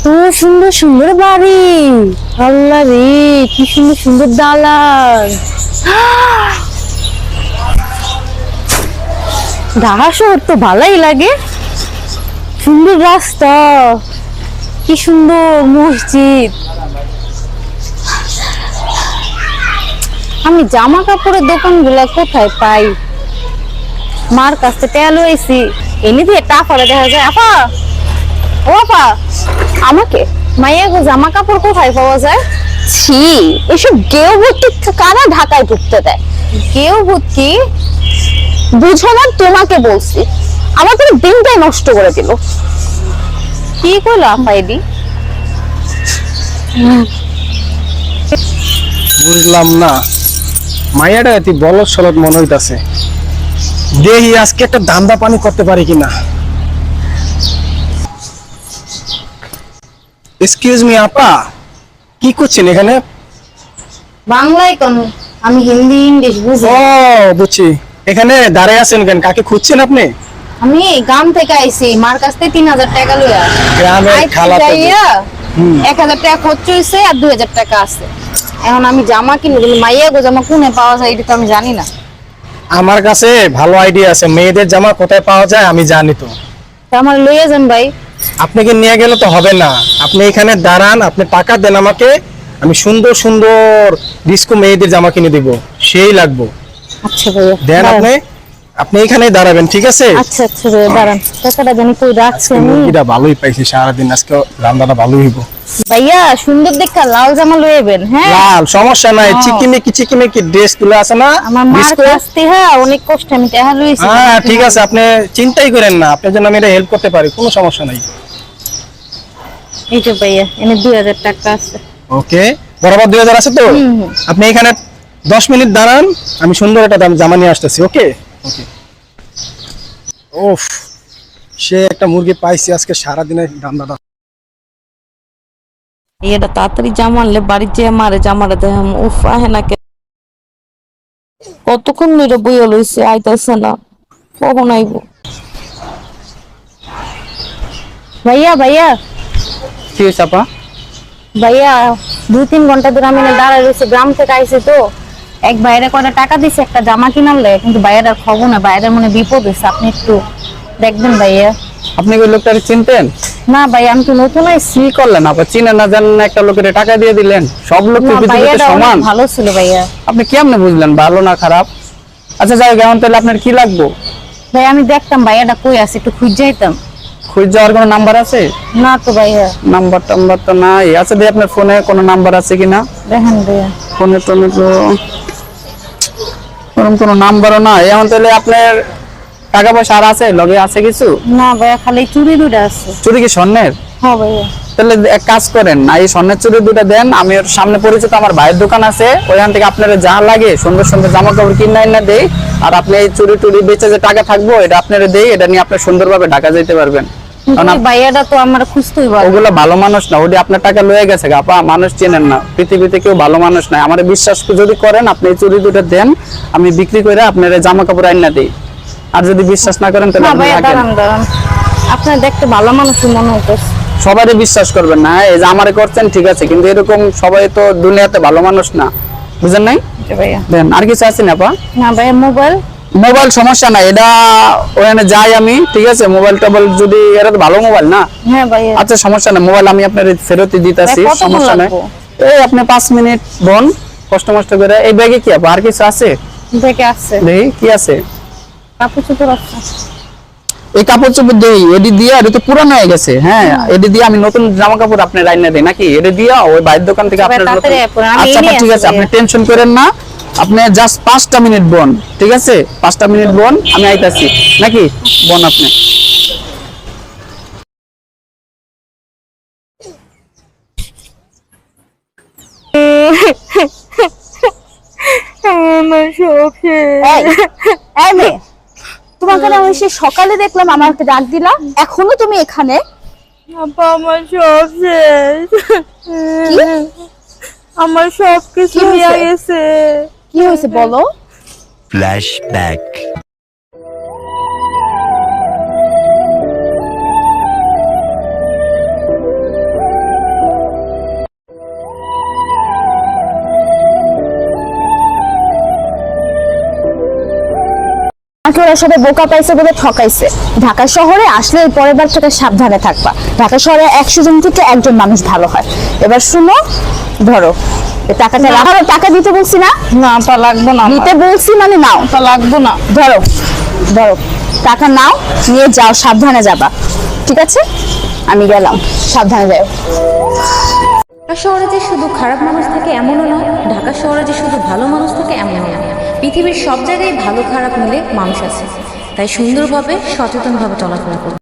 এত সুন্দর সুন্দর বাড়ি। আল্লাহ রে, কি সুন্দর সুন্দর দালান। ঢাকা শহর তো ভালোই লাগে। সুন্দর রাস্তা। কি সুন্দর মসজিদ। আমি জামা কাপড়ের দোকানগুলো কোথায় পাই? মার কাছ থেকে তেল হয়েছি। এনে দিয়ে টাফারে দেখা যায়। আপা ও আপা আমাকে? মাইয়া গো জামা কাপড় কোথায় পাওয়া যায়? ছি, এসব গেও ভর্তি কারা ঢাকায় ঢুকতে দেয়? ভূত কি বুঝো না, তোমাকে বলছি আমার পুরো দিনটাই নষ্ট করে দিল। কি করল আপা এদি বুঝলাম না। মাইয়াটা এতি বলদ সলদ মনে হইতাছে। দেহি আজকে একটা দান্দা পানি করতে পারি কিনা? এক্সকিউজ মি আপা কি করছেন এখানে? বাংলায় কোন? আমি হিন্দি ইংলিশ বুঝি। ও বুঝছি। এখানে দাঁড়ায় আছেন কেন? কাকে খুঁজছেন আপনি? আমি গ্রাম থেকে আইছি। মার কাছ থেকে তিন হাজার টাকা লইয়া। বোন। হুম। এক হাজার টাকা খরচ হয়েছে আর দুই হাজার টাকা আছে। এখন আমি জামা কিনবো কিন্তু মাইয়া গো জামা কোনে পাওয়া যায় এটা তো আমি জানি না। আমার কাছে ভালো আইডিয়া আছে। মেয়েদের জামা কোথায় পাওয়া যায় আমি জানি তো আমার লইয়া যান ভাই। আপনাকে নিয়ে গেলে তো হবে না। আপনি এখানে দাঁড়ান আপনি টাকা দেন আমাকে আমি সুন্দর সুন্দর ডিস্কো মেয়েদের জামা কিনে দিব। সেই লাগবো। আচ্ছা ভাইয়া দেন আপনি। আপনি এখানে দাঁড়াবেন ঠিক আছে? আচ্ছা আচ্ছা দাঁড়ান। টাকাটা জানি কই রাখছি আমি। মুরগিটা ভালোই পাইছি সারাদিন আজকে রান্নাটা ভালোই হইব। ভাইয়া সুন্দর দেখা লাল জামা লইবেন হ্যাঁ? লাল সমস্যা নাই হ্যাঁ। চিকিমিকি চিকিমিকি ড্রেসগুলো আছে না আমার মার ডিস্কো কাছ থেকে অনেক কষ্ট আমি টাকা লইছি। হ্যাঁ ঠিক আছে আপনি চিন্তাই করেন না আপনার জন্য আমি এটা হেল্প করতে পারি কোনো সমস্যা নাই। এই যে ভাইয়া এনে দুই হাজার টাকা আছে। ওকে বরাবর দুই হাজার আছে তো। আপনি এখানে দশ মিনিট দাঁড়ান আমি সুন্দর একটা দাম জামা নিয়ে আসতেছি ওকে? ওকে। ওফ সে একটা মুরগি পাইছি আজকে সারাদিনের দামটা এটা তাড়াতাড়ি জামা আনলে বাড়ির যে মারে জামাটা দেখাম উফ আহে না কে। কতক্ষণ ধরে বইয়া লইছে আইতাছে না। কখন আইব? ভাইয়া ভাইয়া। কি হয়েছে আপা? ভাইয়া দুই তিন ঘণ্টা ধরে আমি না দাঁড়ায় রয়েছি গ্রাম থেকে আইছি তো। এক বাইরে কয়টা টাকা দিছে একটা জামা কিনালে কিন্তু বাইরের খবর না বাইরের মনে বিপদ হয়েছে আপনি একটু দেখবেন ভাইয়া। আপনি ওই লোকটাকে চিনতেন? না ভাই আমি তো নতুন আইছি। করলেন? আপনি চিনেন না জানেন না একটা লোকের টাকা দিয়ে দিলেন। সব লোক না, পৃথিবীতে সমান? ভালো ছিল ভাইয়া। আপনি কেমনে বুঝলেন ভালো না খারাপ? আচ্ছা যাই এখন তাহলে আপনার কি লাগবো? ভাই আমি দেখতাম ভাইয়াটা কই আছে একটু খুঁজ যাইতাম খুঁজ যাওয়ার কোনো নাম্বার আছে? না তো ভাইয়া। নাম্বার টাম্বার তো নাই। আচ্ছা দিয়ে আপনার ফোনে কোনো নাম্বার আছে কিনা? দেখেন ভাইয়া। ফোনে তো ওরকম কোনো নাম্বারও নাই। এখন তাহলে আপনার টাকা পয়সা আর আছে? লগে আছে কিছু? না ভাইয়া খালি চুরি দুটা আছে। চুরি কি স্বর্ণের? হ্যাঁ ভাইয়া। তাহলে এক কাজ করেন না এই স্বর্ণের চুরি দুটো দেন। আমি ওর সামনে পরিচিত আমার ভাইয়ের দোকান আছে। ওইখান থেকে আপনার যা লাগে সুন্দর সুন্দর জামা কাপড় কিনে এনে দেই। আর আপনি এই চুরি টুরি বেচে যে টাকা থাকব এটা আপনার দেই। এটা নিয়ে আপনি সুন্দরভাবে ঢাকা যেতে পারবেন। ভাইয়াটা তো আমার খুঁজতেই ওগুলো ভালো মানুষ না ওটি আপনার টাকা লয়ে গেছে আপা মানুষ চেনেন না। পৃথিবীতে কেউ ভালো মানুষ নাই। আমার বিশ্বাস যদি করেন আপনি এই চুরি দুটো দেন আমি বিক্রি করে আপনার জামা কাপড় আইনা দিই। আর যদি বিশ্বাস না করেন তাহলে আপনার দেখতে ভালো মানুষই মনে হইতেছে। সবারই বিশ্বাস করবেন না এই যে আমারে করছেন ঠিক আছে কিন্তু এরকম সবাই তো দুনিয়াতে ভালো মানুষ না। বুঝেন নাই? দেন আর কিছু আছে না পা না ভাইয়া মোবাইল মোবাইল সমস্যা নাই এটা ওখানে যাই আমি ঠিক আছে? মোবাইল টোবাইল যদি এটা তো ভালো মোবাইল না? হ্যাঁ ভাইয়া আচ্ছা সমস্যা নাই মোবাইল আমি আপনার ফেরত দিতেছি সমস্যা নাই। এই আপনি পাঁচ মিনিট বোন কষ্ট মষ্ট করে। এই ব্যাগে কি আর কিছু আছে? দেখে আসছে দেখি কি আছে? কাপড় চোপড় আছে। এই কাপড় চোপড় দেই এডি দিয়ে এটা তো পুরানো হয়ে গেছে হ্যাঁ? এডি দিয়ে আমি নতুন জামা কাপড় আপনি লাইনে দেই নাকি? এডি দিয়ে ওই বাইরের দোকান থেকে আপনার আচ্ছা এই নিয়ে আপা, ঠিক আছে আপনি টেনশন করেন না। আপনি জাস্ট পাঁচটা মিনিট বোন ঠিক আছে? পাঁচটা মিনিট বোন আমি আইতাছি। নাকি? বোন আপনি। তোমাকে না আমি সে সকালে দেখলাম আমাকে ডাক দিলা এখনও তুমি এখানে? আমার সব শেষ। আমার সব কিছু? নিয়ে গেছে। কি হয়েছে বলো? ফ্ল্যাশব্যাক ওরা সবাই বোকা পাইছে বলে ঠকাইছে। ঢাকা শহরে আসলে পরের বার থেকে সাবধানে থাকবা। ঢাকা শহরে একশো জন থেকে একজন মানুষ ভালো হয়। এবার শুনো ধরো টাকাটা রাখো টাকা দিতে বলছি না? না আপা লাগবো না। নিতে বলছি মানে নাও। আপা লাগবো না। ধরো ধরো টাকা নাও নিয়ে যাও সাবধানে যাবা। ঠিক আছে? আমি গেলাম সাবধানে যাও। ঢাকা শহরে যে শুধু খারাপ মানুষ থাকে এমনও নয় ঢাকা শহরে যে শুধু ভালো মানুষ থাকে এমনও নয়। পৃথিবীর সব জায়গায় ভালো খারাপ মিলে মানুষ আছে। তাই সুন্দরভাবে সচেতনভাবে চলাফেরা করুন।